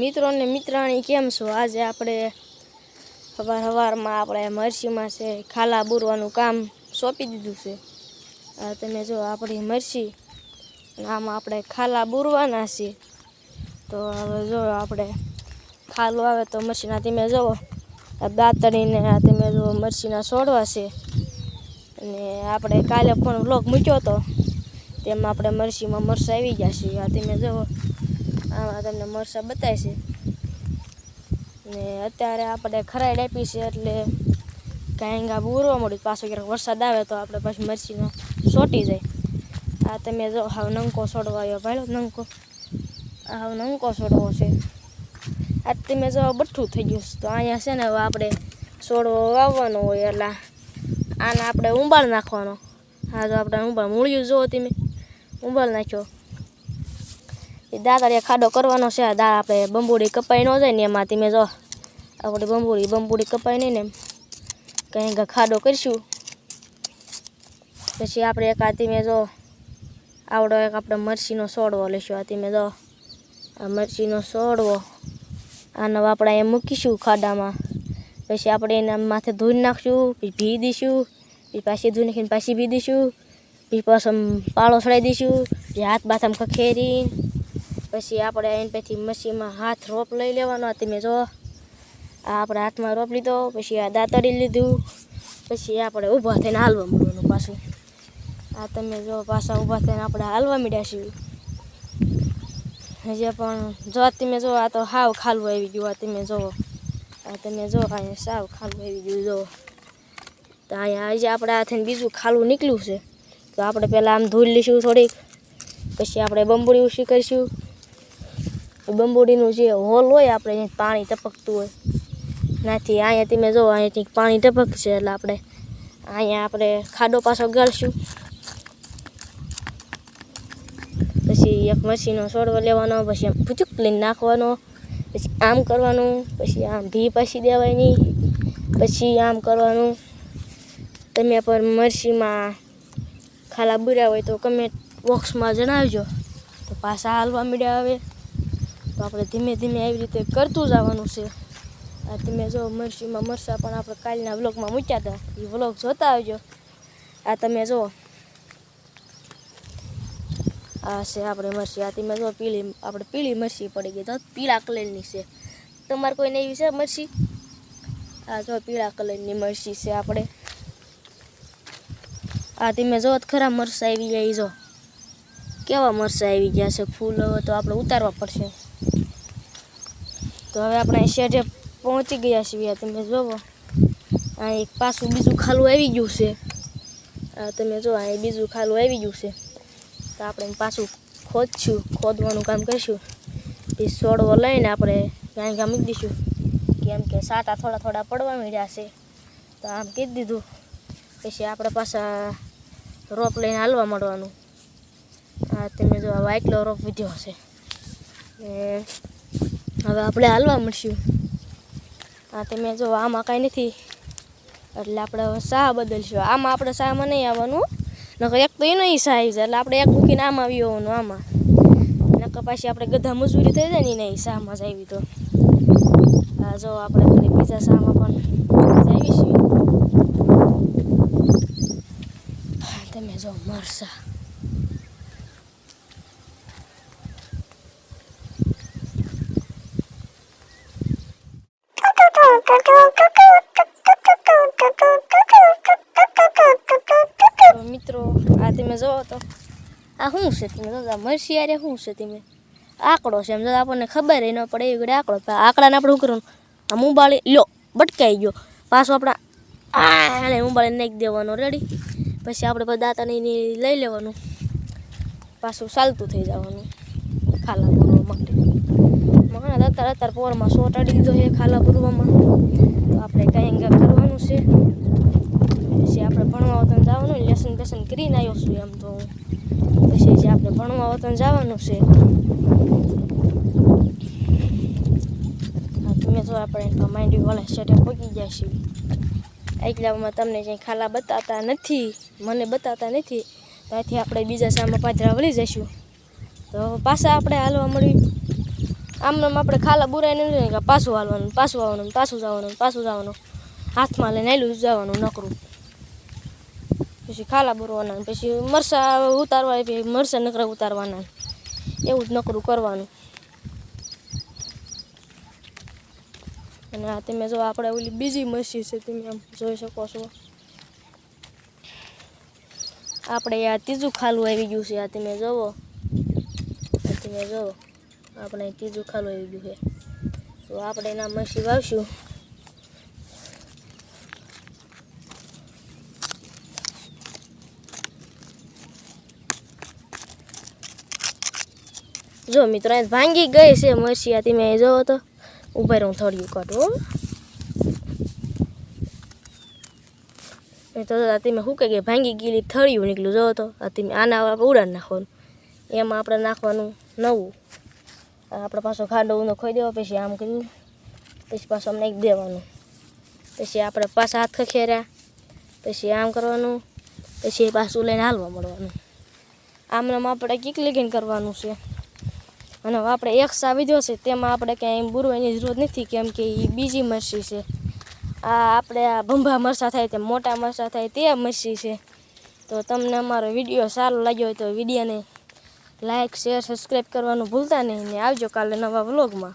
મિત્રો ને મિત્રાણી કેમ છો? આજે આપણે સવાર સવારમાં આપણે મરસીમાં છે, ખાલા બુરવાનું કામ સોંપી દીધું છે. તમે જો આપણી મરસી, આમાં આપણે ખાલા બુરવાના છે. તો હવે જો આપણે ખાલું આવે તો મરસીના તમે જુઓ આ તમે જો મરસીના છોડવા છે. અને આપણે કાલે પણ વ્લોગ મૂક્યો હતો તેમાં આપણે મરસીમાં મરસા આવી ગયા છીએ આ તમે જુઓ આમાં તમને મરસા બતાવે છે ને અત્યારે આપણે ખરાઈડ આપી છે એટલે કાંઈ ગા બુરવા મળ્યું પાછો ક્યારેક વરસાદ આવે તો આપણે પાછી મરચીનો સોટી જાય. આ તમે જો, હાવ નંકો સોડવા આવ્યો ભાડો નંકો. હાવ નંકો સોડવો છે. આ તમે જો, બઠ્ઠું થઈ ગયું. તો અહીંયા છે ને હવે આપણે સોડવો વાવવાનો હોય એટલે આને આપણે ઉંબાળ નાખવાનો. હા તો આપણે ઉંબાળ મૂળ્યું જુઓ તમે. ઉંબાળ નાખ્યો. એ દાદાળીયા ખાડો કરવાનો છે. દા આપણે બંબુડી કપાઈ ન જાય ને એમાં તમે જો આપણે બંબુડી બંબુડી કપાઈ નહીં ને એમ કંઈક ખાડો કરીશું. પછી આપણે એક આ મેં જો આવડો એક આપણે મરચીનો સોડવો લઈશું. આથી મેં જો આ મરચીનો સોડવો, આનો આપણે અહીંયા મૂકીશું ખાડામાં. પછી આપણે એને માથે ધોઈ નાખશું, પછી ભી દઈશું, પછી પાછી ધોઈ નાખીને પાછી ભી દઈશું, પછી પાછો પાળો સડાઈ દઈશું, પછી હાથ બાથામ ખખેરી પછી આપણે એને પછી મસીમાં હાથ રોપ લઈ લેવાનો. તમે જો, આ આપણે હાથમાં રોપ લીધો, પછી આ દાંતડી લીધું, પછી આપણે ઊભા થઈને હાલવા મળવાનું પાછું. આ તમે જો પાછા ઊભા થઈને આપણે હાલવા મળ્યા છીએ. હજી પણ જો તમે જો, આ તો હાવ ખાલું આવી ગયું. આ તમે જો, આ તમે જો, અહીંયા સાવ ખાલું આવી ગયું જો. તો અહીંયા હજી આપણે આથી બીજું ખાલું નીકળ્યું છે. તો આપણે પહેલાં આમ ધૂળ લઈશું થોડીક, પછી આપણે બંબુડી ઉછી કરીશું. બંબુડીનું જે હોલ હોય આપણે અહીંયા પાણી ટપકતું હોય. નાથી અહીંયા તમે જો અહીંયાથી પાણી ટપકશે એટલે આપણે અહીંયા આપણે ખાડો પાછો ગાળશું. પછી એક મસીનો છોડવો લેવાનો, પછી આમ પૂચુક લઈને નાખવાનો, પછી આમ કરવાનું, પછી આમ ભી પાછી દેવાની, પછી આમ કરવાનું. તમે પણ મરસીમાં ખાલા બુર્યા હોય તો કમેન્ટ બોક્સમાં જણાવજો. તો પાછા હાલવા મળ્યા આવે તો આપણે ધીમે ધીમે આવી રીતે કરતું જવાનું છે. આ તમે જો મરસીમાં મરસા પણ આપણે કાલના વ્લોગમાં મૂક્યા હતા. એ વ્લોગ જોતા આવજો. આ તમે જુઓ. આ છે આપણે મરસી. આ તમે જો પીળી, આપણે પીળી મરસી પડી ગઈ. તો પીળા કલરની છે. તમારે કોઈને એવી છે મરસી? આ જો પીળા કલરની મરસી છે આપણે. આ તમે જો ખરા મરસા આવી જાય જો. કેવા મરસા આવી ગયા છે ફૂલ તો આપણે ઉતારવા પડશે. તો હવે આપણે શેઢે પહોંચી ગયા છીએ તમે જોવો. આ એક પાછું બીજું ખાલું આવી ગયું છે. તમે જો, આ બીજું ખાલું આવી ગયું છે. તો આપણે પાછું ખોદશું, ખોદવાનું કામ કરીશું. એ છોડવો લઈને આપણે ક્યાંય ક્યાં મૂકી દઈશું. કેમ કે સાટા થોડા થોડા પડવા મળ્યા છે. તો આમ કીધ દીધું. પછી આપણે પાછા રોપ લઈને હાલવા મળવાનું. આ તમે જો, આ વાઇકલો રોપ વિધ્યો ને હવે આપણે હાલવા મળશું. હા તમે જો આમાં કાંઈ નથી. એટલે આપણે શાહ બદલશું. આમાં આપણે શાહમાં નહીં આવવાનું. નકર એક તો એનો શાહ આવી જાય. એટલે આપણે એક મૂકીને આમાં આવી આવવાનું આમાં. નકર પાછી આપણે ગધા મજૂરી થઈ જાય ને નહીં શાહમાં જ આવી તો. આ જો આપણે ફરી બીજા શાહમાં પણ આવી છીએ તમે જો મરસા. જોવો તો. આ શું છે તમે દાદા મરસી શું છે તમે. આંકડો છે એમ જો આપણને ખબર ન પડે એવી ઘડી આંકડો. આંકડાને આપણે શું કરવાનું? આ મુંબાળી લો બટકાઈ ગયો. પાછો આપણે આને મુંબાળી નાખી દેવાનો રેડી પછી આપણે દાંતાને લઈ લેવાનું. પાછું ચાલતું થઈ જવાનું, ખાલા પૂરવા માટે. મને અત્યારે અત્યારે પોરમાં સોટાડી દીધો છે ખાલા પૂરવામાં તો આપણે કંઈ કરવાનું છે. પછી આપણે ભણવા જવાનું લેસન બેસન કરીને આવ્યો છું એમ તો. પછી જે આપણે ભણવા વતન જવાનું છે. તમે જો આપણે માંડવી વાળા શેઠે પગી જાય એટલે એટલામાં તમને ક્યાંય ખાલા બતાવતા નથી, મને બતાવતા નથી. ત્યાંથી આપણે બીજા સામે પાદરા વળી જઈશું. તો પાછા આપણે હાલવા મળી આમ આપણે ખાલા બુરાઈ કે પાછું હાલવાનું, પાછું આવવાનું, પાછું જવાનું પાછું જવાનું. હાથમાં લઈને હેલું જવાનું નકરું. પછી ખાલા ભરવાના પછી મરસા ઉતારવા પછી મરસા નકરા ઉતારવાના એવું જ નકરું કરવાનું. અને આ તમે જો આપણે ઓલી બીજી મસી છે તમે આમ જોઈ શકો છો. આપણે આ ત્રીજું ખાલું આવી ગયું છે, આ તમે જોવો. આ તમે જોવો. આપણે ત્રીજું ખાલું આવી ગયું છે. તો આપણે એના મસી વાવશું. જો મિત્રો એ ભાંગી ગઈ છે મરસી તમે અહીં જોવો તો. ઊભા હું થોડ્યું કાઢું. એ તો તમે શું કહે ભાંગી ગયેલી થળિયું નીકળ્યું જોવો તો. તમે આના આપણે ઉડાડ નાખવાનું. એમાં આપણે નાખવાનું નવું. આપણે પાછો ખાડો ઊંધો ખોઈ દેવો, પછી આમ કર્યું. પછી પાછું આમ નાખી દેવાનું. પછી આપણે પાછા હાથ ખખેર્યા. પછી આમ કરવાનું. પછી પાછું લઈને હાલવા મળવાનું. આમનામ આપણે કીક લીગીને કરવાનું છે. અને આપણે એક સા વિધો છે, તેમાં આપણે ક્યાંય બુરવાની જરૂર નથી, કેમ કે એ બીજી મરસી છે. આ આપણે આ ભંભા મરસા થાય તે મોટા મરસા થાય તે મરસી છે. તો તમને અમારો વીડિયો સારો લાગ્યો હોય તો વિડીયોને લાઇક શેર સબસ્ક્રાઈબ કરવાનું ભૂલતા નહીં ને આવજો કાલે નવા વ્લોગમાં